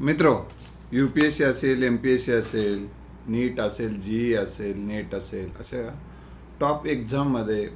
मित्र U P S C असेल M P S C असेल नीट असेल जी असेल नेट असेल अशा टॉप एक्झाममध्ये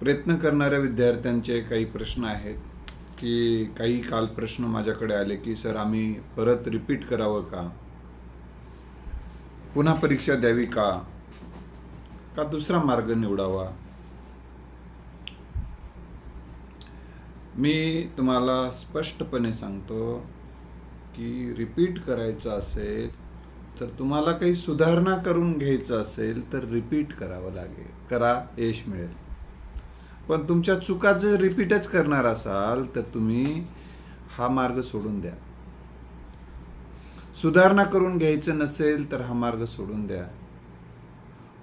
प्रयत्न करणाऱ्या विद्यार्थ्यांचे काही प्रश्न आहेत की काही काल प्रश्न माझ्याकडे आले की सर आम्ही परत रिपीट करावं का? पुन्हा परीक्षा द्यावी का? का दुसरा मार्ग निवडावा? मी तुम्हाला स्पष्टपणे सांगतो की रिपीट करायचं असेल तर तुम्हाला काही सुधारणा करून घ्यायचं असेल तर रिपीट करावं लागेल करा यश मिळेल. पण तुमच्या चुका जर रिपीटच करणार असाल तर तुम्ही हा मार्ग सोडून द्या. सुधारणा करून घ्यायचं नसेल तर हा मार्ग सोडून द्या.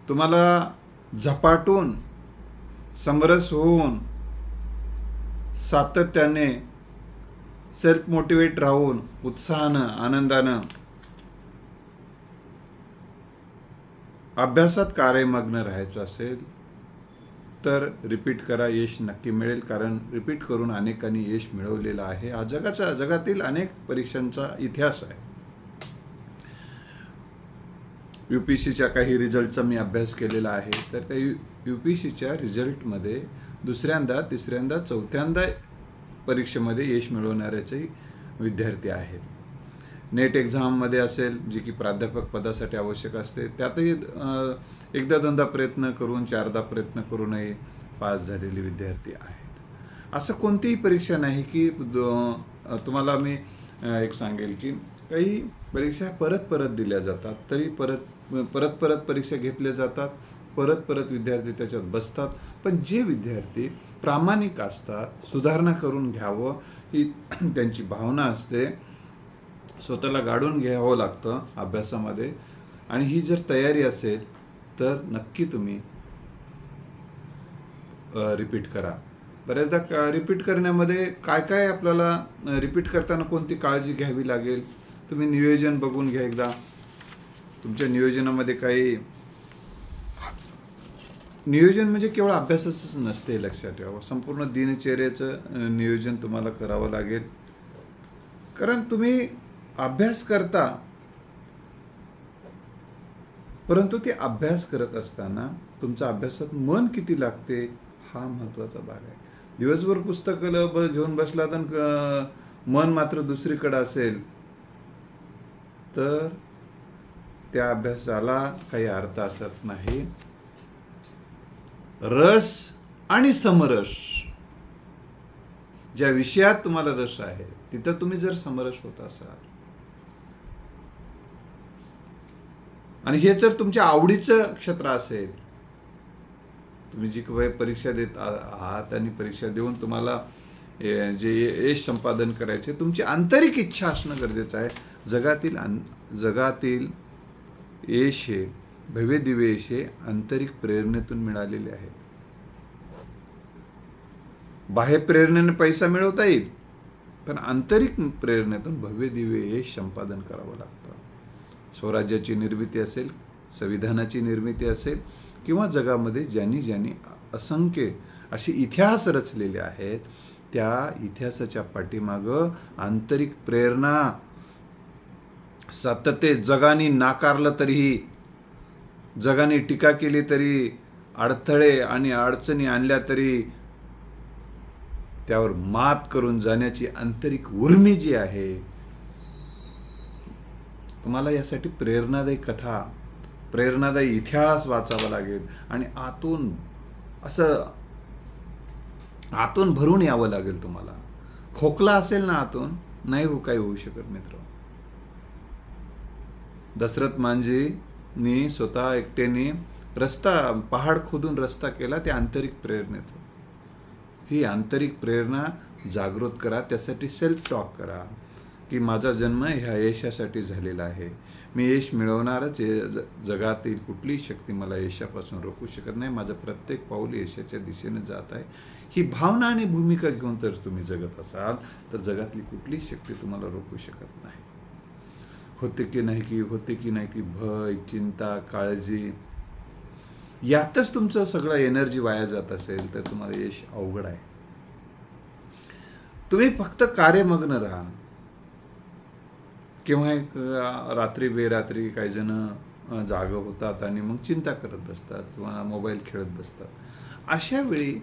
तुम्हाला झपाटून समरस होऊन सातत्याने सेल्फ मोटिवेट राहून उत्साहानं आनंदानं अभ्यासात कार्यमग्न राहायचं असेल तर रिपीट करा यश नक्की मिळेल. कारण रिपीट करून अनेकांनी यश मिळवलेलं आहे. हा जगाचा जगातील अनेक परीक्षांचा इतिहास आहे. यू पी सीच्या काही रिझल्टचा मी अभ्यास केलेला आहे. तर त्या यू यू पी सीच्या रिझल्टमध्ये दुसऱ्यांदा तिसऱ्यांदा चौथ्यांदा परीक्षेमध्ये यश मिळवणाऱ्याचे विद्यार्थी आहेत. नेट एक्झाममध्ये असेल जी की प्राध्यापक पदासाठी आवश्यक असते त्यातही एकदा दोनदा प्रयत्न करून चारदा प्रयत्न करूनही पास झालेले विद्यार्थी आहेत. असं कोणतीही परीक्षा नाही की तुम्हाला मी एक सांगेल की काही परीक्षा परत परत दिल्या जातात तरी परत परत परत परीक्षा घेतल्या जातात परत परत विद्यार्थी त्याच्यात बसतात. पण जे विद्यार्थी प्रामाणिक असतात सुधारणा करून घ्यावं ही त्यांची भावना असते. स्वतःला गाडून घ्यावं लागतं अभ्यासामध्ये. आणि ही जर तयारी असेल तर नक्की तुम्ही रिपीट करा. बऱ्याचदा का रिपीट करण्यामध्ये काय काय आपल्याला रिपीट करताना कोणती काळजी घ्यावी लागेल? तुम्ही नियोजन बघून घ्या एकदा. तुमच्या नियोजनामध्ये काही नियोजन म्हणजे केवळ अभ्यासाचंच नसते लक्षात ठेवा. संपूर्ण दिनचर्याचं नियोजन तुम्हाला करावं लागेल. कारण तुम्ही अभ्यास करता परंतु ते अभ्यास करत असताना तुमचा अभ्यासात मन किती लागते हा महत्त्वाचा भाग आहे. दिवसभर पुस्तकं ब घेऊन बसला तर मन मात्र दुसरीकडे असेल. तर त्या अभ्यासाला काही अर्थ असत नाही. रस आणि समरस. ज्या विषयात तुम्हाला रस आहे तिथं तुम्ही जर समरस होत असाल. आणि हे जर तुमच्या आवडीचं क्षेत्र असेल तुम्ही जी काही परीक्षा देत आहात आणि परीक्षा देऊन तुम्हाला जे यश संपादन करायचे तुमची आंतरिक इच्छा असणं गरजेचं आहे. जगातील जगातील यश हे भव्य दिव्य हे आंतरिक प्रेरणेतून मिळालेले आहेत. बाह्य प्रेरणेने पैसा मिळवता येईल पण आंतरिक प्रेरणेतून भव्य दिव्य यश संपादन करावं लागतं. स्वराज्याची निर्मिती असेल संविधानाची निर्मिती असेल किंवा जगामध्ये ज्यांनी ज्यांनी असंख्य असे इतिहास रचलेले आहेत त्या इतिहासाच्या पाठीमागं आंतरिक प्रेरणा सतते जगाने नाकारलं तरीही जगाने टीका केली तरी अडथळे आणि अडचणी आणल्या तरी त्यावर मात करून जाण्याची आंतरिक उर्मी जी आहे तुम्हाला यासाठी प्रेरणादायी कथा प्रेरणादायी इतिहास वाचावा लागेल आणि आतून असं आतून भरून यावं लागेल तुम्हाला. खोकला असेल ना आतून नाही हो काही होऊ शकत मित्र. दशरथ मांजीनी स्वतः एकट्याने रस्ता पहाड खोदून रस्ता केला ते आंतरिक प्रेरणेतून ही आंतरिक प्रेरणा जागृत करा त्यासाठी सेल्फ टॉक करा की माझा जन्म ह्या यशासाठी झालेला आहे. मी यश मिळवणारच ज जगातील कुठलीही शक्ती मला यशापासून रोखू शकत नाही. माझं प्रत्येक पाऊल यशाच्या दिशेने जात आहे. ही भावना आणि भूमिका घेऊन तर तुम्ही जगत असाल तर जगातली कुठलीही शक्ती तुम्हाला रोखू शकत नाही. होते की नाही की होते की नाही की भय चिंता काळजी. यातच तुमचं सगळं एनर्जी वाया जात असेल तर तुम्हाला यश अवघड आहे. तुम्ही फक्त कार्यमग्न राहा. किंवा एक रात्री बेरात्री काही जण जाग जागं होतात आणि मग चिंता करत बसतात किंवा मोबाईल खेळत बसतात. अशा वेळी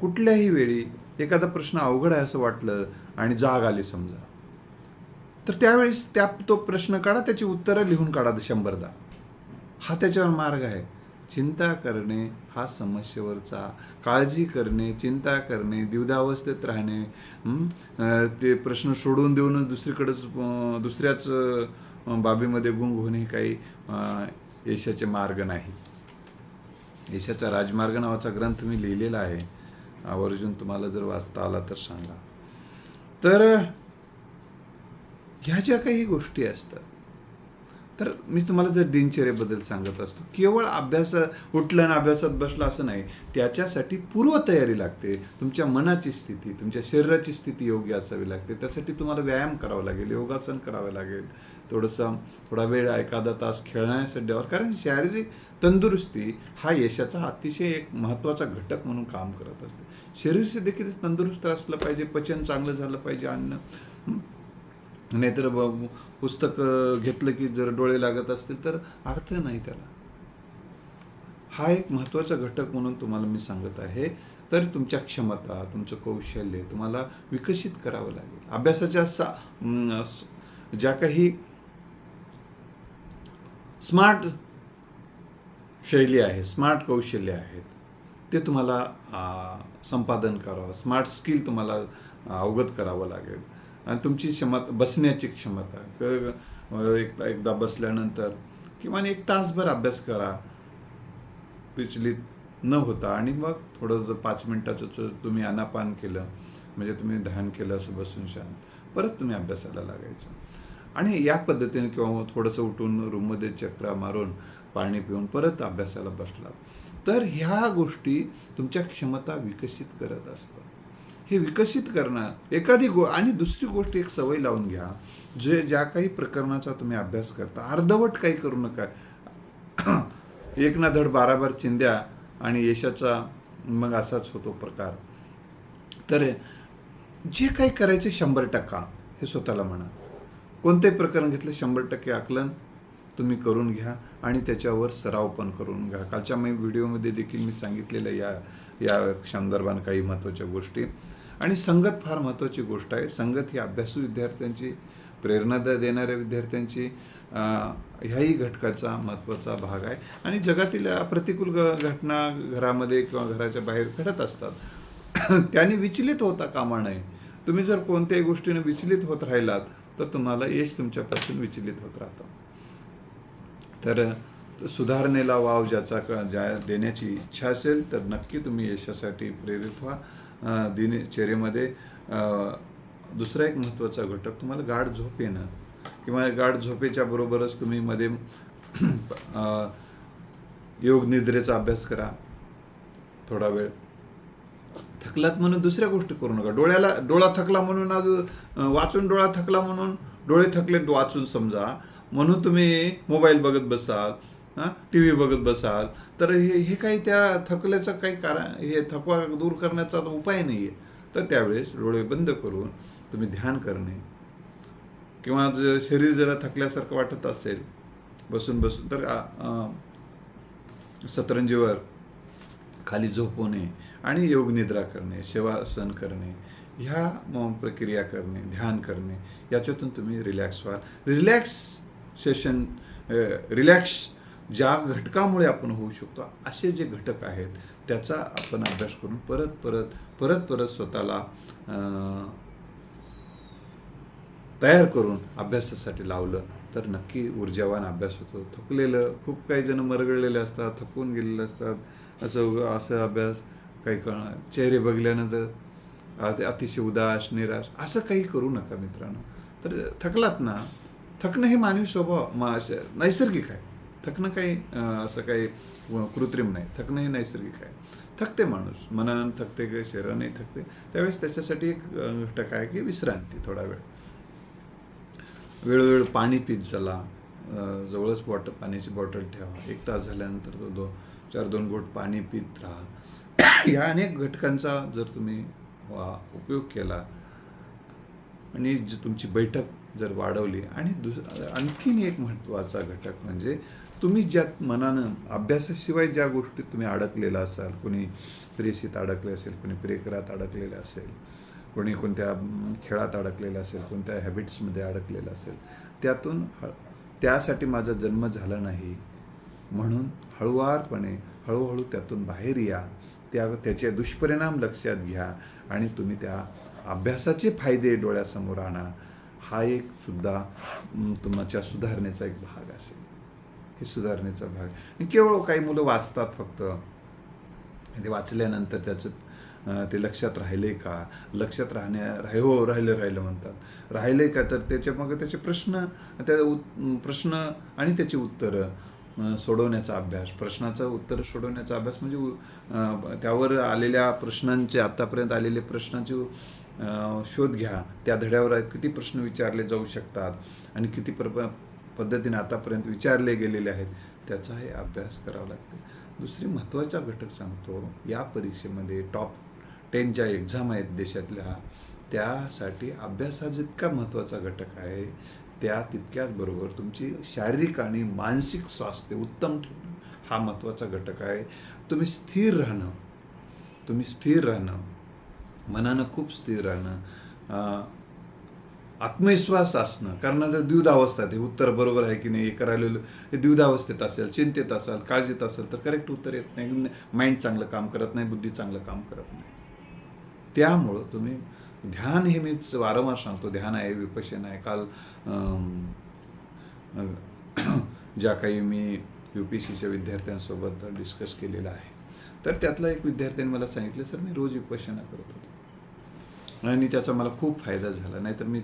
कुठल्याही वेळी एखादा प्रश्न अवघड आहे असं वाटलं आणि जाग आली समजा. तर त्यावेळेस त्या तो प्रश्न काढा त्याची उत्तरं लिहून काढा शंभरदा. हा त्याच्यावर मार्ग आहे. चिंता करणे हा समस्येवरचा. काळजी करणे चिंता करणे द्विधावस्थेत राहणे ते प्रश्न सोडून देऊन दुसरीकडंच दुसऱ्याच बाबीमध्ये गुंग होणे हे काही यशाचे मार्ग नाही. यशाचा राजमार्ग नावाचा ग्रंथ मी लिहिलेला आहे. आवर्जून तुम्हाला जर वाचता आला तर सांगा. तर ह्या ज्या काही गोष्टी असतात तर मी तुम्हाला जर दिनचर्येबद्दल सांगत असतो केवळ अभ्यास उठलं आणि अभ्यासात बसलं असं नाही त्याच्यासाठी पूर्वतयारी लागते. तुमच्या मनाची स्थिती तुमच्या शरीराची स्थिती योग्य असावी लागते. त्यासाठी तुम्हाला व्यायाम करावा लागेल योगासन करावं लागेल. थोडंसं थोडा वेळ एखादा तास खेळण्यासाठी द्यावा. कारण शारीरिक तंदुरुस्ती हा यशाचा अतिशय एक महत्त्वाचा घटक म्हणून काम करत असते. शरीर देखील तंदुरुस्त असलं पाहिजे पचन चांगलं झालं पाहिजे अन्न. नाहीतर ब- पुस्तक घेतलं की जर डोळे लागत असतील तर अर्थ नाही त्याला. हा एक महत्त्वाचा घटक म्हणून तुम्हाला मी सांगत आहे. तर तुमच्या क्षमता तुमचं कौशल्य तुम्हाला विकसित करावं लागेल. अभ्यासाच्या सा ज्या काही स्मार्ट शैली आहे स्मार्ट कौशल्य आहेत ते तुम्हाला संपादन करावं. स्मार्ट स्किल तुम्हाला अवगत करावं लागेल. आणि तुमची क्षमता बसण्याची क्षमता. एकदा एकदा बसल्यानंतर किमान एक तासभर अभ्यास करा. विचलित न होता. आणि मग थोडं पाच मिनटाचं तुम्ही अनापान केलं म्हणजे तुम्ही ध्यान केलं असं बसून शांत परत तुम्ही अभ्यासाला लागायचं. आणि या पद्धतीने किंवा थोडंसं उठून रूममध्ये चक्रा मारून पाणी पिऊन परत अभ्यासाला बसलात. तर ह्या गोष्टी तुमच्या क्षमता विकसित करत असतात. हे विकसित करणार. एखादी गो आणि दुसरी गोष्ट एक सवय लावून घ्या. जे ज्या काही प्रकरणाचा तुम्ही अभ्यास करता अर्धवट काही करू नका. एक ना धड बाराबार चिंध्या आणि यशाचा मग असाच होतो प्रकार. तर जे काही करायचे शंभर टक्का हे स्वतःला म्हणा. कोणतेही प्रकरण घेतलं शंभर टक्के आकलन तुम्ही करून घ्या आणि त्याच्यावर सराव पण करून घ्या. कालच्या मी व्हिडिओमध्ये देखील मी सांगितलेलं या या संदर्भात काही महत्त्वाच्या गोष्टी. आणि संगत फार महत्त्वाची गोष्ट आहे. संगत ही अभ्यासू विद्यार्थ्यांची प्रेरणा देणाऱ्या विद्यार्थ्यांची ह्याही घटकाचा महत्त्वाचा भाग आहे. आणि जगातील प्रतिकूल घटना घरामध्ये किंवा घराच्या बाहेर घडत असतात. त्याने विचलित होता कामा नये. तुम्ही जर कोणत्याही गोष्टीने विचलित होत राहिलात तर तुम्हाला यश तुमच्यापासून विचलित होत राहतं. तर सुधारणेला वाव ज्याचा ज्या देण्याची इच्छा असेल तर नक्की तुम्ही यशासाठी प्रेरित व्हा. दिनचर्येमध्ये दुसरा एक महत्त्वाचा घटक तुम्हाला गाढ झोप येणं. किंवा गाढ झोपेच्या बरोबरच तुम्ही मध्ये योगनिद्रेचा योग निद्रेचा अभ्यास करा. थोडा वेळ. थकलात म्हणून दुसऱ्या गोष्टी करू नका. डोळ्याला डोळा थकला म्हणून आज वाचून डोळा थकला म्हणून डोळे थकले वाचून समजा. म्हणून तुम्ही मोबाईल बघत बसाल हां टी व्ही बघत बसाल तर हे हे काही त्या थकल्याचं काही कारण हे थकवा दूर करण्याचा उपाय नाही आहे तर त्यावेळेस डोळे बंद करून तुम्ही ध्यान करणे. किंवा जर शरीर जरा थकल्यासारखं वाटत असेल बसून बसून तर सतरंजीवर खाली झोपवणे आणि योगनिद्रा करणे सेवासन करणे ह्या प्रक्रिया करणे ध्यान करणे. याच्यातून तुम्ही रिलॅक्स व्हाल. रिलॅक्स सेशन रिलॅक्स ज्या घटकामुळे आपण होऊ शकतो असे जे घटक आहेत त्याचा आपण अभ्यास करून परत परत परत परत स्वतःला तयार करून अभ्यासासाठी लावलं तर नक्की ऊर्जावान अभ्यास होतो. थकलेलं खूप काही जण मरगळलेले असतात थकून गेलेले असतात असं असं अभ्यास काही कळणार चेहरे बघल्यानंतर अतिशय उदास निराश असं काही करू नका मित्रांनो. तर थकलात ना थकणं हे मानवी स्वभाव मा असं नैसर्गिक आहे. थकणं काही असं काही कृत्रिम नाही. थकणं हे नैसर्गिक आहे. थकते माणूस. मनानं थकते किंवा शरीराने थकते. त्यावेळेस त्याच्यासाठी एक घटक आहे की विश्रांती थोडा वेळ. वेळोवेळ पाणी पीत चला. जवळच बॉटल पाण्याची बॉटल ठेवा. एक तास झाल्यानंतर तो दो चार दोन घोट पाणी पित राहा. या अनेक घटकांचा जर तुम्ही वा उपयोग केला आणि तुमची बैठक जर वाढवली आणि दुस आणखीन एक महत्त्वाचा घटक म्हणजे तुम्ही ज्या मनानं अभ्यासाशिवाय ज्या गोष्टीत तुम्ही अडकलेला असाल कोणी प्रेसीत अडकले असेल कोणी प्रेकरात अडकलेलं असेल कोणी कोणत्या खेळात अडकलेलं असेल कोणत्या हॅबिट्समध्ये अडकलेलं असेल त्यातून त्यासाठी माझा जन्म झाला नाही. म्हणून हळुवारपणे हळूहळू त्यातून बाहेर या. त्या त्याचे दुष्परिणाम लक्षात घ्या आणि तुम्ही त्या अभ्यासाचे फायदे डोळ्यासमोर आणा. हा एक सुद्धा तुमच्या सुधारणेचा एक भाग असेल. हे सुधारणेचा भाग. केवळ काही मुलं वाचतात फक्त. ते वाचल्यानंतर त्याचं ते लक्षात राहिले का? लक्षात राहण्या राहि हो राहिलं राहिलं म्हणतात. राहिले का? तर त्याच्या मग त्याचे प्रश्न त्या उ प्रश्न आणि त्याची उत्तरं सोडवण्याचा अभ्यास. प्रश्नाचं उत्तर सोडवण्याचा अभ्यास म्हणजे त्यावर आलेल्या प्रश्नांचे आत्तापर्यंत आलेले प्रश्नांचे शोध घ्या. त्या धड्यावर किती प्रश्न विचारले जाऊ शकतात आणि किती प्र पद्धतीने आतापर्यंत विचारले गेलेले आहेत. त्याचाही अभ्यास करावा लागतो. दुसरी महत्त्वाचा घटक सांगतो या परीक्षेमध्ये टॉप टेन ज्या एक्झाम आहेत देशातल्या त्यासाठी अभ्यास हा जितका महत्त्वाचा घटक आहे त्या तितक्याच बरोबर तुमची शारीरिक आणि मानसिक स्वास्थ्य उत्तम ठेवणं हा महत्त्वाचा घटक आहे. तुम्ही स्थिर राहणं तुम्ही स्थिर राहणं मनानं खूप स्थिर राहणं आत्मविश्वास असणं कारण आता द्विधावस्था आहे. उत्तर बरोबर आहे की नाही हे करायला हे द्विधावस्थेत असेल चिंतेत असाल काळजीत असेल तर करेक्ट उत्तर येत नाही. माइंड चांगलं काम करत नाही बुद्धी चांगलं काम करत नाही. त्यामुळं तुम्ही ध्यान हे मी वारंवार सांगतो. ध्यान आहे विपशन आहे. काल ज्या काही मी यू पी सीच्या विद्यार्थ्यांसोबत डिस्कस केलेलं आहे. तर त्यातला एक विद्यार्थ्याने मला सांगितलं सर मी रोज विपशना करत होतो. आणि त्याचा मला खूप फायदा झाला. नाहीतर मी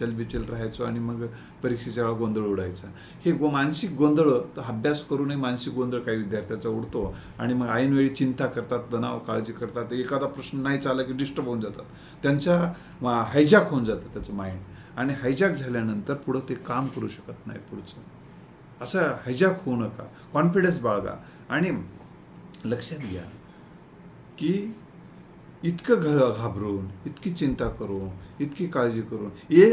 चलबिचल राहायचो आणि मग परीक्षेच्या वेळा गोंधळ उडायचा. हे गो मानसिक गोंधळ तर अभ्यास करूनही मानसिक गोंधळ काही विद्यार्थ्याचा उडतो. आणि मग ऐनवेळी चिंता करतात तणाव काळजी करतात. एखादा प्रश्न नाही चालला की डिस्टर्ब होऊन जातात. त्यांच्या हायजॅक होऊन जातं त्याचं माइंड. आणि हायजॅक झाल्यानंतर पुढं ते काम करू शकत नाही पुढचं. असं हायजॅक होऊ नका. कॉन्फिडन्स बाळगा. आणि लक्षात घ्या की इतकं घ घाबरून इतकी चिंता करून इतकी काळजी करून. हे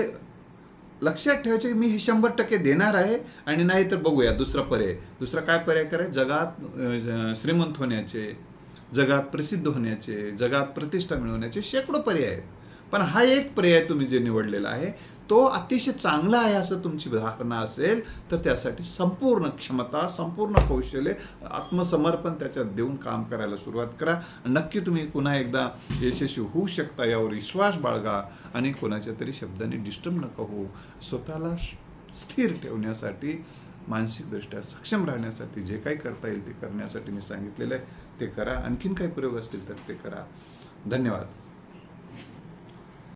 लक्षात ठेवायचं की मी हे शंभर टक्के देणार आहे आणि नाही तर बघूया दुसरा पर्याय. दुसरा काय पर्याय कराय जगात श्रीमंत होण्याचे जगात प्रसिद्ध होण्याचे जगात प्रतिष्ठा मिळवण्याचे शेकडो पर्याय आहेत. पण हा एक पर्याय तुम्ही जे निवडलेला आहे तो अतिशय चांगला आहे असं तुमची धारणा असेल तर त्यासाठी संपूर्ण क्षमता संपूर्ण कौशल्य आत्मसमर्पण त्याच्यात देऊन काम करायला सुरुवात करा. नक्की तुम्ही पुन्हा एकदा यशस्वी होऊ शकता यावर विश्वास बाळगा आणि कोणाच्या तरी शब्दाने डिस्टर्ब नका होऊ. स्वतःला श- स्थिर ठेवण्यासाठी मानसिकदृष्ट्या सक्षम राहण्यासाठी जे काही करता येईल ते करण्यासाठी मी सांगितलेलं आहे ते करा. आणखीन काही प्रयोग असतील तर ते करा. धन्यवाद.